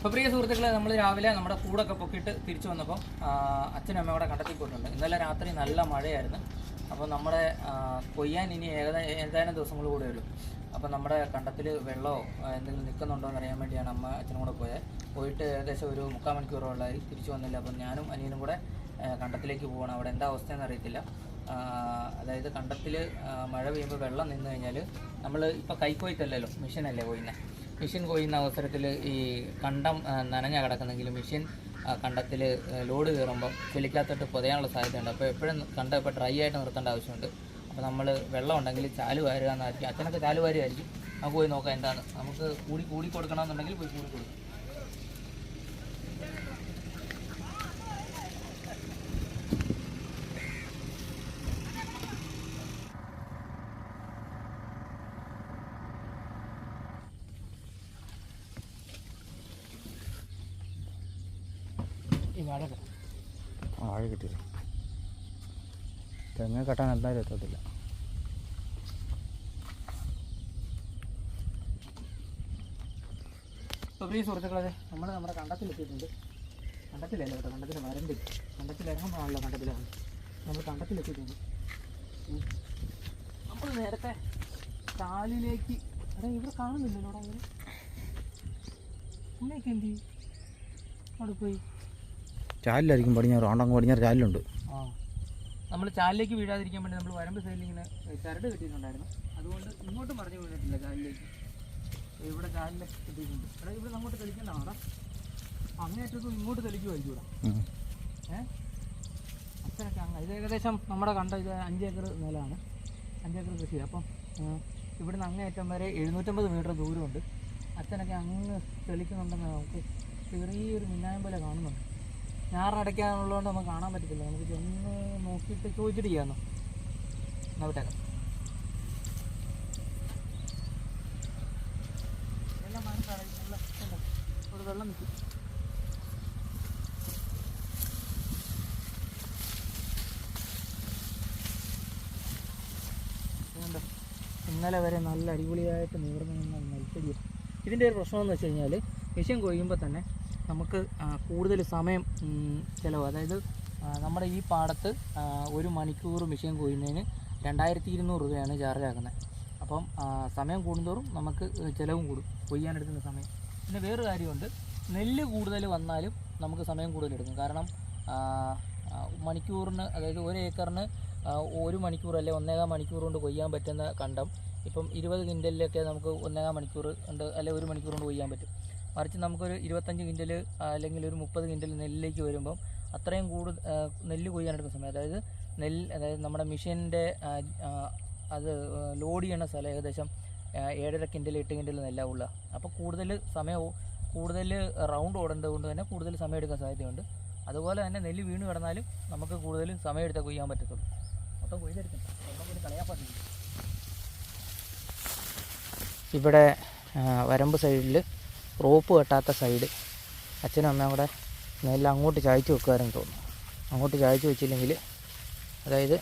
അപ്പോൾ പ്രിയ സുഹൃത്തുക്കളെ നമ്മൾ രാവിലെ നമ്മുടെ കൂടൊക്കെ പൊക്കിയിട്ട് തിരിച്ചു വന്നപ്പോൾ അച്ഛനും അമ്മയും കൂടെ കണ്ടെത്തി പോയിട്ടുണ്ട്. ഇന്നലെ രാത്രി നല്ല മഴയായിരുന്നു. അപ്പോൾ നമ്മുടെ കൊയ്യാൻ ഇനി ഏകദേശം ഏതാനും ദിവസങ്ങൾ കൂടെ ഉള്ളൂ. അപ്പോൾ നമ്മുടെ കണ്ടത്തിൽ വെള്ളമോ എന്തെങ്കിലും നിൽക്കുന്നുണ്ടോ എന്ന് അറിയാൻ വേണ്ടിയാണ് അമ്മ അച്ഛനും കൂടെ പോയത് പോയിട്ട് ഏകദേശം ഒരു മുക്കാൽ മണിക്കൂറോളമായി തിരിച്ചു വന്നില്ല. അപ്പം ഞാനും അനിയനും കൂടെ കണ്ടത്തിലേക്ക് പോകണം അവിടെ എന്താ അവസ്ഥയെന്ന് അറിയത്തില്ല. അതായത് കണ്ടത്തിൽ മഴ പെയ്യുമ്പോൾ വെള്ളം നിന്ന് കഴിഞ്ഞാൽ നമ്മൾ ഇപ്പോൾ കൈക്കോയിട്ടല്ലല്ലോ മെഷീനല്ലേ കൊയ്യുന്നത് മെഷീൻ കൊയ്യുന്ന അവസരത്തിൽ ഈ കണ്ടം നനഞ്ഞ കിടക്കുന്നെങ്കിൽ മെഷീൻ കണ്ടത്തിൽ ലോഡ് കയറുമ്പോൾ ചെളിക്കകത്തോട്ട് പൊതയാനുള്ള സാധ്യതയുണ്ട്. അപ്പോൾ എപ്പോഴും കണ്ട ഇപ്പോൾ ഡ്രൈ ആയിട്ട് നിർത്തേണ്ട ആവശ്യമുണ്ട്. അപ്പോൾ നമ്മൾ വെള്ളം ഉണ്ടെങ്കിൽ ചാൽ വാരുക എന്നായിരിക്കും. അച്ഛനൊക്കെ ചാൽ വാരുമായിരിക്കും നമുക്ക് പോയി നോക്കാം എന്താണ്. നമുക്ക് കൂടി കൂടി കൊടുക്കണമെന്നുണ്ടെങ്കിൽ പോയി കൂടി കൊടുക്കും. ആഴ കിട്ടി തെങ്ങ് കെട്ടാൻ എന്തായാലും എത്തത്തില്ല. അപ്പോൾ പ്രിയ സുഹൃത്തുക്കളെ നമ്മൾ നമ്മുടെ കണ്ടത്തിലെത്തിയിട്ടുണ്ട് കണ്ടത്തിലല്ല കേട്ടോ കണ്ടത്തിൽ വരമ്പിൽ കണ്ടത്തിൽ ഇറങ്ങുമ്പോഴാണല്ലോ കണ്ടത്തിലാണ് നമ്മൾ കണ്ടത്തിലെത്തിയിട്ടുണ്ട് ഉം. നമ്മൾ നേരത്തെ കാലിലേക്ക് അതെ ഇവിടെ കാണുന്നില്ലല്ലോ അവിടെ അങ്ങനെ അമ്മയൊക്കെ എന്ത്? അവിടെ പോയി. ചാലിലായിരിക്കും പടിഞ്ഞാറ് ആണ്ടങ്ങ് പടിഞ്ഞാറ് ചാലിലുണ്ട്. ആ. നമ്മൾ ചാലിലേക്ക് വീഴാതിരിക്കാൻ വേണ്ടി നമ്മൾ വരമ്പ് സൈഡിൽ ഇങ്ങനെ ചരട് കെട്ടിയിട്ടുണ്ടായിരുന്നു. അതുകൊണ്ട് ഇങ്ങോട്ട് മറിഞ്ഞ് വീണിട്ടില്ല ചാലിലേക്ക്. ഇവിടെ ചാലിലെ കെട്ടിയിട്ടുണ്ട്. ഇവിടെ ഇവിടെ അങ്ങോട്ട് തെളിക്കണ്ടാണോ അങ്ങേറ്റത്തും ഇങ്ങോട്ട് തെളിക്കുമായിരിക്കും ഇവിടെ. ഏഹ് അച്ഛനൊക്കെ അങ്ങനെ ഇത് ഏകദേശം നമ്മുടെ കണ്ട ഇത് അഞ്ചേക്കർ നിലമാണ് അഞ്ചേക്കർ കൃഷി അപ്പം ഇവിടെ ഇവിടുന്ന് അങ്ങേയറ്റം വരെ എഴുന്നൂറ്റമ്പത് മീറ്റർ ദൂരമുണ്ട്. അച്ഛനൊക്കെ അങ്ങ് തെളിക്കുന്നുണ്ടെന്ന് നമുക്ക് ചെറിയൊരു മിന്നായം പോലെ കാണുന്നുണ്ട്. ഞാറടയ്ക്കാനുള്ളതുകൊണ്ട് നമുക്ക് കാണാൻ പറ്റത്തില്ല. നമുക്ക് ചെന്ന് നോക്കിയിട്ട് ചോദിച്ചിട്ട് ചെയ്യാമെന്നോ എന്നാ വിട്ടേക്കാം. ഇന്നലെ വരെ നല്ല അടിപൊളിയായിട്ട് നീർന്നു നിന്ന നെൽച്ചെടി ഇതിന്റെ ഒരു പ്രശ്നം എന്ന് വെച്ച് കഴിഞ്ഞാൽ വിഷം കൊയ്യുമ്പോൾ തന്നെ നമുക്ക് കൂടുതൽ സമയം ചിലവ്. അതായത് നമ്മുടെ ഈ പാടത്ത് ഒരു മണിക്കൂർ മെഷീൻ കൊയ്യുന്നതിന് രണ്ടായിരത്തി ഇരുന്നൂറ് രൂപയാണ് ചാർജ് ആക്കുന്നത്. അപ്പം സമയം കൂടുന്തോറും നമുക്ക് ചിലവും കൂടും കൊയ്യാനെടുക്കുന്ന സമയം. പിന്നെ വേറൊരു കാര്യമുണ്ട്. നെല്ല് കൂടുതൽ വന്നാലും നമുക്ക് സമയം കൂടുതലെടുക്കും കാരണം മണിക്കൂറിന് അതായത് ഒരു ഏക്കറിന് ഒരു മണിക്കൂർ അല്ലെ ഒന്നേകാൽ മണിക്കൂർ കൊണ്ട് കൊയ്യാൻ പറ്റുന്ന കണ്ടം ഇപ്പം ഇരുപത് ക്വിന്റലിലൊക്കെ നമുക്ക് ഒന്നേകാൽ മണിക്കൂർ കൊണ്ട് അല്ലെ ഒരു മണിക്കൂർ കൊണ്ട് കൊയ്യാൻ പറ്റും. മറിച്ച് നമുക്കൊരു ഇരുപത്തഞ്ച് ക്വിന്റൽ അല്ലെങ്കിൽ ഒരു മുപ്പത് ക്വിന്റൽ നെല്ലിലേക്ക് വരുമ്പം അത്രയും കൂടുതൽ നെല്ല് കൊയ്യാനെടുക്കുന്ന സമയം. അതായത് നെല്ല് അതായത് നമ്മുടെ മെഷീന്റെ അത് ലോഡ് ചെയ്യുന്ന സ്ഥലം ഏകദേശം ഏഴര കിൻഡൽ എട്ട് കിൻഡൽ നെല്ലാവുള്ള അപ്പോൾ കൂടുതൽ സമയവും കൂടുതൽ റൗണ്ട് ഓടേണ്ടത് കൊണ്ട് തന്നെ കൂടുതൽ സമയം എടുക്കാൻ സാധ്യതയുണ്ട്. അതുപോലെ തന്നെ നെല്ല് വീണ് കിടന്നാലും നമുക്ക് കൂടുതൽ സമയം എടുത്താൽ കൊയ്യാൻ പറ്റത്തുള്ളൂ. മൊത്തം കൊയ്തെടുക്കും. കളയാൻ ഇവിടെ വരമ്പ് സൈഡിൽ റോപ്പ് കെട്ടാത്ത സൈഡ്. അച്ഛനും അമ്മയും കൂടെ നെല്ല് അങ്ങോട്ട് ചായച്ച് വെക്കുമായിരുന്നു തോന്നുന്നു. അങ്ങോട്ട് ചായച്ച് വെച്ചില്ലെങ്കിൽ അതായത്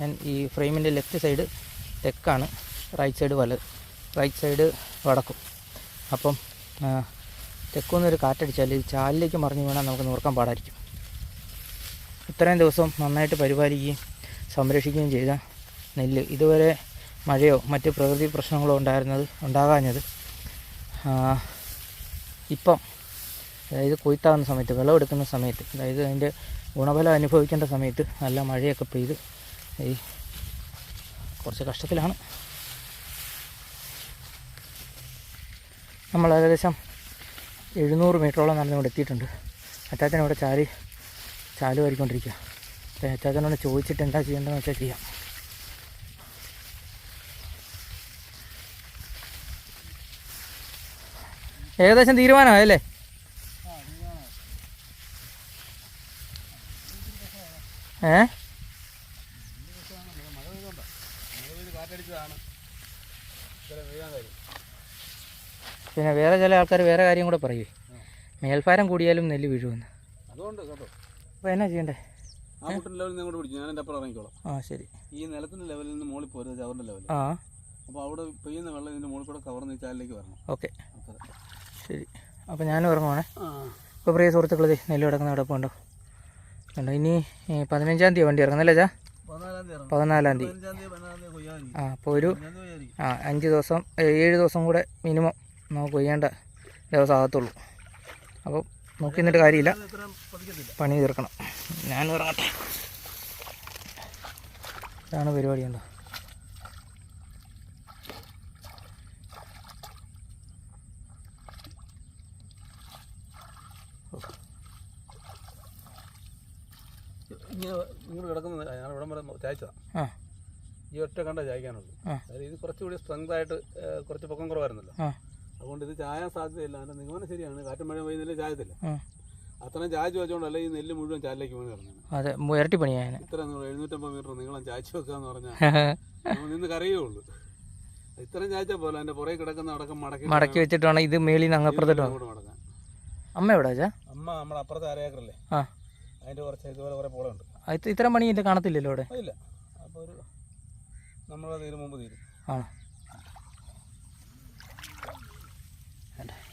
ഞാൻ ഈ ഫ്രെയിമിന്റെ ലെഫ്റ്റ് സൈഡ് തെക്കാണ് റൈറ്റ് സൈഡ് വലത് റൈറ്റ് സൈഡ് വടക്കും. അപ്പം തെക്കുനിന്നൊരു കാറ്റടിച്ചാൽ ഈ ചാലിലേക്ക് മറിഞ്ഞു വീണാൽ നമുക്ക് നൂർക്കാൻ പാടായിരിക്കും. ഇത്രയും ദിവസം നന്നായിട്ട് പരിപാലിക്കുകയും സംരക്ഷിക്കുകയും ചെയ്ത നെല്ല് ഇതുവരെ മഴയോ മറ്റ് പ്രകൃതി പ്രശ്നങ്ങളോ ഉണ്ടായിരുന്നത് ഉണ്ടാകാഞ്ഞത് ഇപ്പം അതായത് കൊയ്ത്താകുന്ന സമയത്ത് വിളവെടുക്കുന്ന സമയത്ത് അതായത് അതിന്റെ ഗുണഫലം അനുഭവിക്കേണ്ട സമയത്ത് നല്ല മഴയൊക്കെ പെയ്ത് ഈ കുറച്ച് കഷ്ടത്തിലാണ്. നമ്മൾ ഏകദേശം എഴുന്നൂറ് മീറ്ററോളം നടന്നിവിടെ എത്തിയിട്ടുണ്ട്. അച്ചാച്ചൻ ഇവിടെ ചാൽ ചാലു വരിക്കൊണ്ടിരിക്കുക അച്ചാച്ചനോട് ചോദിച്ചിട്ട് എന്താ ചെയ്യേണ്ടതെന്ന് വെച്ചാൽ ചെയ്യാം. ഏകദേശം തീരുമാനമായല്ലേ? ഏ? പിന്നെ വേറെ ചില ആൾക്കാർ വേറെ കാര്യം കൂടെ പറയൂ. മേൽഭാരം കൂടിയാലും നെല്ല് വീഴുമെന്ന്. അപ്പോൾ എന്നാ ചെയ്യണ്ടേ? ആ മുട്ടിന്റെ ലെവലിൽ നിന്ന് പിടിക്കും. ഞാൻ എന്റെ അപ്പുറം ഇറങ്ങിക്കോളാം. ആ ശരി. ഈ നിലത്തിന്റെ ലെവലിൽ നിന്ന് മുകളിൽ പോരുത് ചവറിന്റെ ലെവൽ ആ. അപ്പോൾ അവിടെ പെയ്യുന്ന വെള്ളം ഇതിന്റെ മുകളിൽ കൂടെ കവർന്ന് ചാലിലേക്ക് വരണം. ഓക്കെ. ശരി. അപ്പോൾ ഞാൻ ഇറങ്ങുവാണേ ഇപ്പോൾ പ്രിയ സുഹൃത്തുക്കളത് നെല്ല് കിടക്കുന്ന ഉണ്ടോ കണ്ടോ? ഇനി പതിനഞ്ചാം തീയതി വണ്ടി ഇറങ്ങുന്നല്ലേ ചാ പതിനാലാം തീയതി ആ അപ്പോൾ ഒരു ആ അഞ്ച് ദിവസം ഏഴ് ദിവസം കൂടെ മിനിമം നമുക്ക് കൊയ്യേണ്ട ദിവസം ആകത്തുള്ളൂ. അപ്പോൾ നോക്കി നിന്നിട്ട് കാര്യമില്ല. പണി തീർക്കണം. ഞാനും ഇറങ്ങട്ടെ ഇതാണ് പരിപാടി ഉണ്ടോ ഇങ്ങനെ ഇങ്ങോട്ട് കിടക്കുന്ന ഞാൻ ഇവിടം വരെ ചായച്ചതാണ് ആ. ഈ ഒറ്റ കണ്ട ചായക്കാനുള്ളൂ. അതായത് ഇത് കുറച്ചുകൂടി സ്ട്രെങ്ത് ആയിട്ട് കുറച്ച് പൊക്കം കുറവായിരുന്നല്ലോ. അതുകൊണ്ട് ഇത് ചായാൻ സാധ്യതയില്ല. അതിന്റെ നിഗമനം ശരിയാണ്. കാറ്റും മഴ പെയ്യുന്നില്ല ചായത്തില്ല അത്രയും ചായച്ച് വെച്ചോണ്ടല്ല ഈ നെല്ല് മുഴുവൻ ചാലിലേക്ക് വീണ് കിടന്നത്? അതെ ഇരട്ടി പണിയാ ഇത്ര എഴുന്നൂറ്റമ്പത് മീറ്റർ നീളം ചായച്ച് വെക്കാന്ന് പറഞ്ഞാൽ നിന്ന് കറിയേ ഉള്ളൂ ഇത്രയും ചായച്ച പോലെ അതിന്റെ പുറകെ കിടക്കുന്ന അടക്കം മടക്കി മടക്കി വെച്ചിട്ട് വേണം ഇത് മേളിൽ നിന്ന് അങ്ങപ്പുറത്തോട്ട് മടക്കാൻ അമ്മ എവിടെ അമ്മ നമ്മുടെ അപ്പുറത്തെ അരയേക്കറല്ലേ അതിന്റെ കുറച്ച് ഇതുപോലെ കുറെ പോളുണ്ട് അത് പണി ഇല്ല കാണത്തില്ലല്ലോ അവിടെ? ഇല്ല. അപ്പോൾ ഒരു നമ്മളത് തീരും മുമ്പ് തീരും. ആണോ?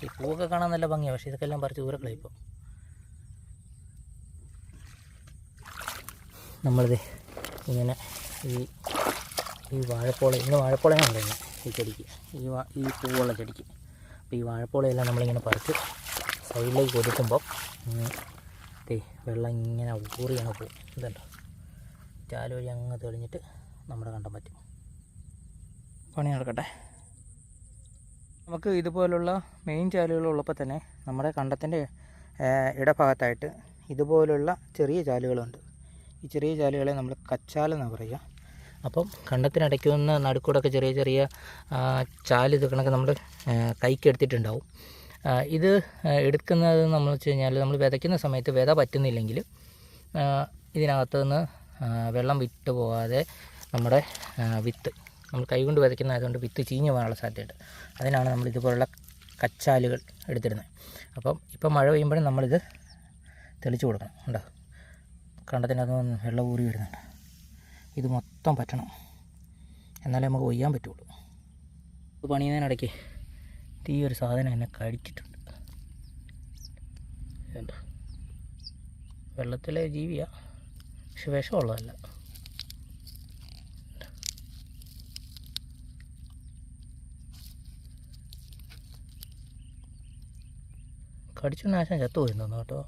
ഈ പൂവൊക്കെ കാണാൻ നല്ല ഭംഗിയാണ് പക്ഷേ ഇതൊക്കെ എല്ലാം പറിച്ച് ദൂരക്കളെ ഇപ്പോൾ നമ്മളിത് ഇങ്ങനെ ഈ ഈ വാഴപ്പോള ഇന്ന് വാഴപ്പോളയാണല്ലോ ഇന്ന് ഈ ചെടിക്ക്. ഈ ഈ പൂവുള്ള ചെടിക്ക്. അപ്പോൾ ഈ വാഴപ്പോളയെല്ലാം നമ്മളിങ്ങനെ പറിച്ച് സൈഡിലേക്ക് ഒതുക്കുമ്പോൾ ദേ വെള്ളം ഇങ്ങനെ ഊറി അങ്ങ് പോകും ഇതുണ്ടോ? ചാൽ വഴി അങ്ങ് തെളിഞ്ഞിട്ട് നമ്മുടെ കണ്ടം പറ്റും. പണി നടക്കട്ടെ. നമുക്ക് ഇതുപോലുള്ള മെയിൻ ചാലുകൾ ഉള്ളപ്പോൾ തന്നെ നമ്മുടെ കണ്ടത്തിന്റെ ഇടഭാഗത്തായിട്ട് ഇതുപോലുള്ള ചെറിയ ചാലുകളുണ്ട്. ഈ ചെറിയ ചാലുകളെ നമ്മൾ കച്ചാലെന്നാണ് പറയുക. അപ്പം കണ്ടത്തിനടയ്ക്കുന്ന നടുക്കൂടൊക്കെ ചെറിയ ചെറിയ ചാൽ ഇത് കണക്ക് നമ്മൾ കൈക്ക് എടുത്തിട്ടുണ്ടാവും. ആ, ഇത് എടുക്കുന്നത് നമ്മൾ വെച്ച് കഴിഞ്ഞാൽ നമ്മൾ വിതയ്ക്കുന്ന സമയത്ത് വിത പറ്റുന്നില്ലെങ്കിൽ ഇതിനകത്ത് നിന്ന് വെള്ളം വിട്ട് പോകാതെ നമ്മുടെ വിത്ത് നമ്മൾ കൈകൊണ്ട് വിതയ്ക്കുന്നതായതുകൊണ്ട് വിത്ത് ചീഞ്ഞ് പോകാനുള്ള സാധ്യതയുണ്ട്. അതിനാണ് നമ്മൾ ഇതുപോലുള്ള കച്ചാലുകൾ എടുത്തിരുന്നത് അപ്പം ഇപ്പം മഴ പെയ്യുമ്പോഴും നമ്മളിത് തെളിച്ച് കൊടുക്കണം. ഉണ്ടോ കണ്ടത്തിനകത്ത് വെള്ളം ഊറി വരുന്നുണ്ട്. ഇത് മൊത്തം പറ്റണം. എന്നാലേ നമുക്ക് കൊയ്യാൻ പറ്റുള്ളൂ. പണിയുന്നതിനിടയ്ക്ക് ഈ ഒരു സാധനം എന്നെ കടിച്ചിട്ടുണ്ട്. വെള്ളത്തിലെ ജീവിയാ. പക്ഷെ വിഷമുള്ളതല്ല. കടിച്ചു നാശം ചത്തു പോയിരുന്നു കേട്ടോ.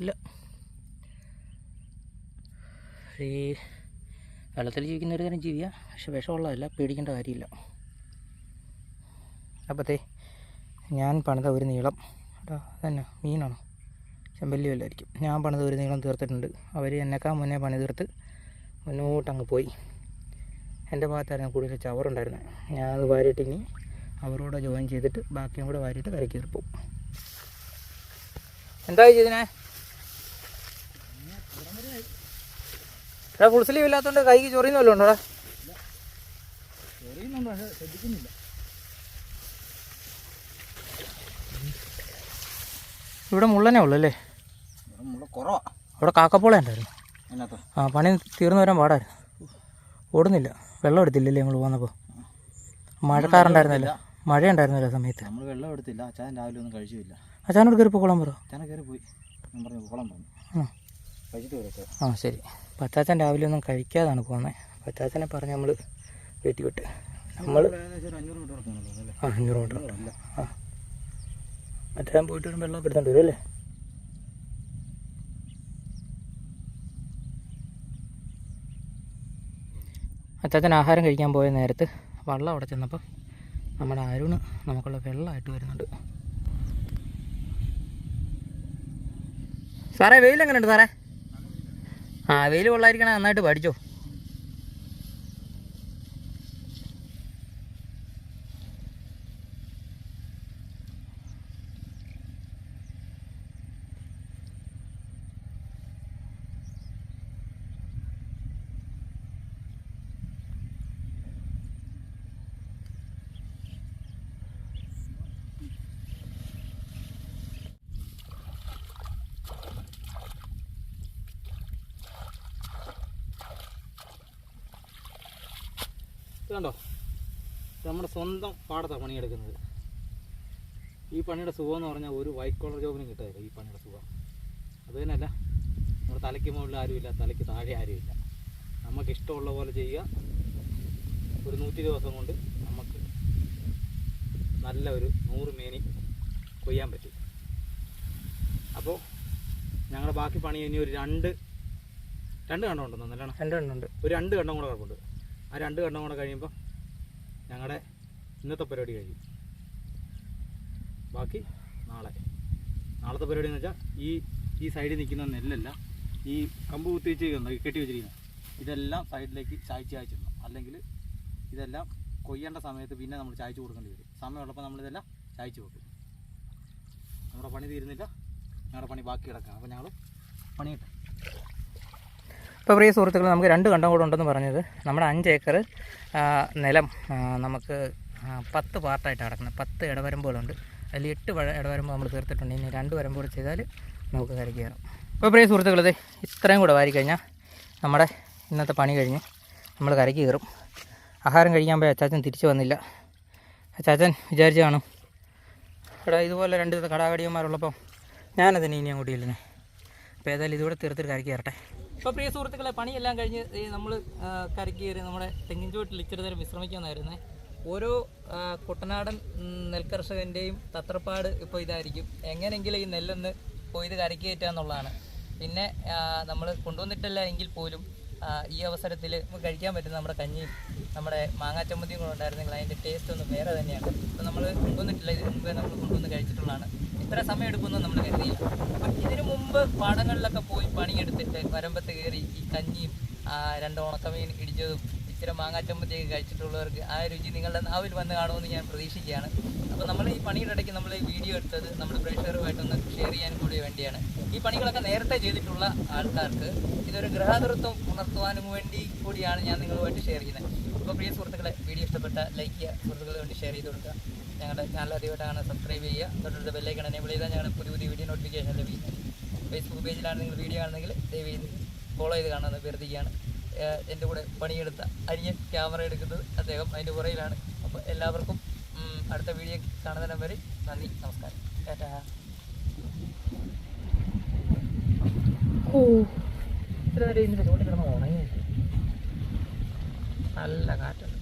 ഇല്ല. ഈ വെള്ളത്തിൽ ജീവിക്കുന്ന ഒരു തരം ജീവിയാണ് പക്ഷെ വിഷമുള്ളതല്ല പേടിക്കേണ്ട കാര്യമില്ല. അപ്പത്തേ ഞാൻ പണിത ഒരു നീളം കേട്ടോ അതന്നെ മീനാണോ. ചെമ്പല്ലി വല്ലായിരിക്കും. ഞാൻ പണിത ഒരു നീളം തീർത്തിട്ടുണ്ട്. അവർ എന്നെക്കാൾ മുന്നേ പണി തീർത്ത് മുന്നോട്ടങ്ങ് പോയി. എന്റെ ഭാഗത്തായിരുന്നു കൂടുതൽ ചവറുണ്ടായിരുന്നത് ഞാൻ അത് വാരിയിട്ട് ഇനി അവരോട് ജോയിൻ ചെയ്തിട്ട് ബാക്കിയും കൂടെ വാരിയിട്ട് കരയ്ക്ക് തീർപ്പും എന്തായി ചെയ്തിനെ? എടാ ഫുൾ സ്ലീവ് ഇല്ലാത്തതുകൊണ്ട് കൈക്ക് ചൊറിയുന്ന വല്ലതും ഉണ്ടോടാ? ചെറിയുന്നുണ്ട് പക്ഷേ ശ്രദ്ധിക്കുന്നില്ല. ഇവിടെ മുള്ളനെ ഉള്ളു അല്ലേ? അവിടെ കാക്കപ്പോള ഉണ്ടായിരുന്നു. അതിനകത്ത്. ആ പണി തീർന്നു വരാൻ പാടായിരുന്നു. ഓടുന്നില്ല. വെള്ളം എടുത്തില്ലല്ലേ ഞങ്ങൾ പോകുന്നപ്പോൾ മഴക്കാറുണ്ടായിരുന്നല്ലോ. മഴ ഉണ്ടായിരുന്നല്ലോ ആ സമയത്ത്. നമ്മൾ വെള്ളം എടുത്തില്ല. അച്ഛൻ രാവിലെ ഒന്നും കഴിച്ചില്ല. അച്ഛനോട് കയറി പൊക്കോളാൻ പറ. അച്ഛനെ കയറി പോയി. ഞാൻ പറഞ്ഞു കുളം പറഞ്ഞു. ആ ശരി. പത്താച്ചൻ രാവിലെ ഒന്നും കഴിക്കാതാണ് പോകുന്നത് പത്താച്ചനെ പറഞ്ഞ് നമ്മൾ വെട്ടി വിട്ട്. നമ്മൾ അഞ്ഞൂറ് മീറ്റർ ആ അഞ്ഞൂറ് മീറ്റർ. അല്ല ആ. മറ്റേ പോയിട്ട് വരുമ്പോൾ വെള്ളം എടുത്തോണ്ട് വരും അല്ലേ? അച്ചാച്ചൻ ആഹാരം കഴിക്കാൻ പോയ നേരത്ത് വെള്ളം അവിടെ ചെന്നപ്പോൾ നമ്മുടെ അരുണ് നമുക്കുള്ള വെള്ളമായിട്ട് വരുന്നുണ്ട്. സാറേ വെയിൽ എങ്ങനെയുണ്ട് സാറേ? ആ വെയിൽ കൊള്ളായിരിക്കണം നന്നായിട്ട് പഠിച്ചോ. കണ്ടോ? നമ്മുടെ സ്വന്തം പാടത്താണ് പണിയെടുക്കുന്നത്. ഈ പണിയുടെ സുഖം എന്ന് പറഞ്ഞാൽ ഒരു വൈറ്റ് കോളർ ജോബിനും കിട്ടുകയില്ല ഈ പണിയുടെ സുഖം. അത് തന്നെയല്ല നമ്മുടെ തലയ്ക്ക് മുകളിൽ ആരുമില്ല തലയ്ക്ക് താഴെ ആരുമില്ല. നമുക്ക് ഇഷ്ടമുള്ള പോലെ ചെയ്യുക. ഒരു നൂറ്റി ദിവസം കൊണ്ട് നമുക്ക് നല്ല ഒരു നൂറ് മേനി കൊയ്യാൻ പറ്റും. അപ്പോൾ ഞങ്ങളുടെ ബാക്കി പണി ഇനി ഒരു രണ്ട് രണ്ട് കണ്ടുണ്ടോ നല്ലോണം രണ്ട് കണ്ടുണ്ട് ഒരു രണ്ട് കണ്ടം കൂടെ കിടപ്പുണ്ട്. ആ രണ്ട് കണ്ണം കൂടെ കഴിയുമ്പോൾ ഞങ്ങളുടെ ഇന്നത്തെ പരിപാടി കഴിയും ബാക്കി നാളെ. നാളത്തെ പരിപാടി എന്ന് വെച്ചാൽ ഈ ഈ സൈഡിൽ നിൽക്കുന്ന നെല്ലല്ല ഈ കമ്പ് കുത്തി വെച്ചിരിക്കുന്നത് കെട്ടി വെച്ചിരിക്കുന്ന? ഇതെല്ലാം സൈഡിലേക്ക് ചായച്ച് ചായച്ചിടണം അല്ലെങ്കിൽ ഇതെല്ലാം കൊയ്യേണ്ട സമയത്ത് പിന്നെ നമ്മൾ ചായച്ച് കൊടുക്കേണ്ടി വരും. സമയമുള്ളപ്പോൾ നമ്മളിതെല്ലാം ചായച്ച് വെക്കും. നമ്മുടെ പണി തീരുന്നില്ല. ഞങ്ങളുടെ പണി ബാക്കി കിടക്കാം അപ്പോൾ ഞങ്ങൾ പണിയിട്ട്. ഇപ്പോൾ പ്രിയ സുഹൃത്തുക്കൾ നമുക്ക് രണ്ട് കണ്ടം കൂടെ ഉണ്ടെന്ന് പറഞ്ഞത്. നമ്മുടെ അഞ്ച് ഏക്കർ നിലം നമുക്ക് പത്ത് പാർട്ടായിട്ട് കിടക്കുന്നത് പത്ത് ഇടവരമ്പുകളുണ്ട്. അതിൽ എട്ട് ഇടവരമ്പ് നമ്മൾ തീർത്തിട്ടുണ്ട്. ഇനി രണ്ട് വരമ്പ് കൂടെ ചെയ്താൽ നമുക്ക് കരയ്ക്ക് ഇപ്പോൾ പ്രിയ സുഹൃത്തുക്കളത് ഇത്രയും കൂടെ വാരി കഴിഞ്ഞാൽ നമ്മുടെ ഇന്നത്തെ പണി കഴിഞ്ഞ് നമ്മൾ കരയ്ക്ക് കയറും. ആഹാരം കഴിക്കാൻ പോയി അച്ചാച്ചൻ തിരിച്ചു വന്നില്ല. അച്ചാച്ചൻ വിചാരിച്ചു കാണും എടാ ഇതുപോലെ രണ്ട് കടാകടിയന്മാരുള്ളപ്പോൾ ഞാനതിന് ഇനി അങ്ങോട്ട് ചെല്ലുന്നേ. അപ്പോൾ ഏതായാലും ഇതുകൂടെ തീർത്തിട്ട് കരയ്ക്ക് കയറട്ടെ. ഇപ്പോൾ പ്രിയ സുഹൃത്തുക്കളെ പണിയെല്ലാം കഴിഞ്ഞ് നമ്മൾ കരയ്ക്ക് കയറി നമ്മുടെ തെങ്ങിൻ ചുവട്ടിൽ ഇച്ചിരി നേരം വിശ്രമിക്കാമെന്നായിരുന്നേ ഓരോ കുട്ടനാടൻ നെൽകർഷകന്റെയും തത്രപ്പാട് ഇപ്പോൾ ഇതായിരിക്കും. എങ്ങനെയെങ്കിലും ഈ നെല്ലൊന്ന് കൊയ്ത് കരയ്ക്ക് കയറ്റുക എന്നുള്ളതാണ്. പിന്നെ നമ്മൾ കൊണ്ടുവന്നിട്ടില്ല എങ്കിൽ പോലും ഈ അവസരത്തിൽ കഴിക്കാൻ പറ്റുന്ന നമ്മുടെ കഞ്ഞിയും നമ്മുടെ മാങ്ങാച്ചമ്മന്തിയും കൂടെ ഉണ്ടായിരുന്നെങ്കിൽ അതിന്റെ ടേസ്റ്റ് ഒന്ന് വേറെ തന്നെയാണ്. ഇപ്പം നമ്മൾ കൊണ്ടുവന്നിട്ടില്ല ഇത് മുമ്പേ നമ്മൾ കൊണ്ടുവന്ന് കഴിച്ചിട്ടുള്ളതാണ്. ഇത്ര സമയം എടുക്കുമെന്ന് നമ്മൾ കരുതിയില്ല. അപ്പം ഇതിനു മുമ്പ് പാടങ്ങളിലൊക്കെ പോയി പണിയെടുത്തിട്ട് വരമ്പത്ത് കയറി ഈ കഞ്ഞിയും രണ്ട് ഉണക്കമീൻ ഇടിച്ചതും ഇച്ചിരി മാങ്ങാച്ചമ്പത്തേക്ക് കഴിച്ചിട്ടുള്ളവർക്ക് ആ രുചി നിങ്ങളുടെ നാവിൽ വന്ന് കാണുമെന്ന് ഞാൻ പ്രതീക്ഷിക്കുകയാണ്. അപ്പോൾ നമ്മൾ ഈ പണിയുടെ ഇടയ്ക്ക് നമ്മൾ ഈ വീഡിയോ എടുത്തത് നമ്മൾ പ്രേക്ഷകരുമായിട്ടൊന്ന് ഷെയർ ചെയ്യാൻ കൂടി വേണ്ടിയാണ്. ഈ പണികളൊക്കെ നേരത്തെ ചെയ്തിട്ടുള്ള ആൾക്കാർക്ക് ഇതൊരു ഗൃഹാതൃത്വം ഉണർത്തുവാനും വേണ്ടി കൂടിയാണ് ഞാൻ നിങ്ങളുമായിട്ട് ഷെയർ ചെയ്യുന്നത്. അപ്പോൾ പ്രിയ സുഹൃത്തുക്കളെ വീഡിയോ ഇഷ്ടപ്പെട്ട ലൈക്ക് ചെയ്യുക സുഹൃത്തുക്കളെ വേണ്ടി ഷെയർ ചെയ്ത് കൊടുക്കുക. ഞങ്ങളുടെ ചാനൽ ആദ്യമായിട്ടാണ് സബ്സ്ക്രൈബ് ചെയ്യുക. തൊട്ടടുത്ത ബെല്ലൈക്കൺ എനേബിൾ ചെയ്താൽ ഞങ്ങളുടെ പുതിയ പുതിയ വീഡിയോ നോട്ടിഫിക്കേഷൻ ലഭിക്കുന്നത് ഫേസ്ബുക്ക് പേജിലാണ് നിങ്ങൾ വീഡിയോ കാണുന്നെങ്കിൽ ദയവ് ചെയ്ത് ഫോളോ ചെയ്ത് കാണുന്നത് അഭ്യർത്ഥിക്കുകയാണ്. എന്റെ കൂടെ പണിയെടുത്ത അരിയൻ ക്യാമറ എടുക്കുന്നത് അദ്ദേഹം അതിന്റെ പുറയിലാണ് അപ്പോൾ എല്ലാവർക്കും അടുത്ത വീഡിയോ കാണുന്നതിനും വരെ നന്ദി നമസ്കാരം. ടാറ്റാ. ഓ ഇത്ര നേരം ഇതിന്റെ ചൂണ്ടിക്കിടന്ന് കിടന്ന് ഉണങ്ങി നല്ല കാറ്റുണ്ട്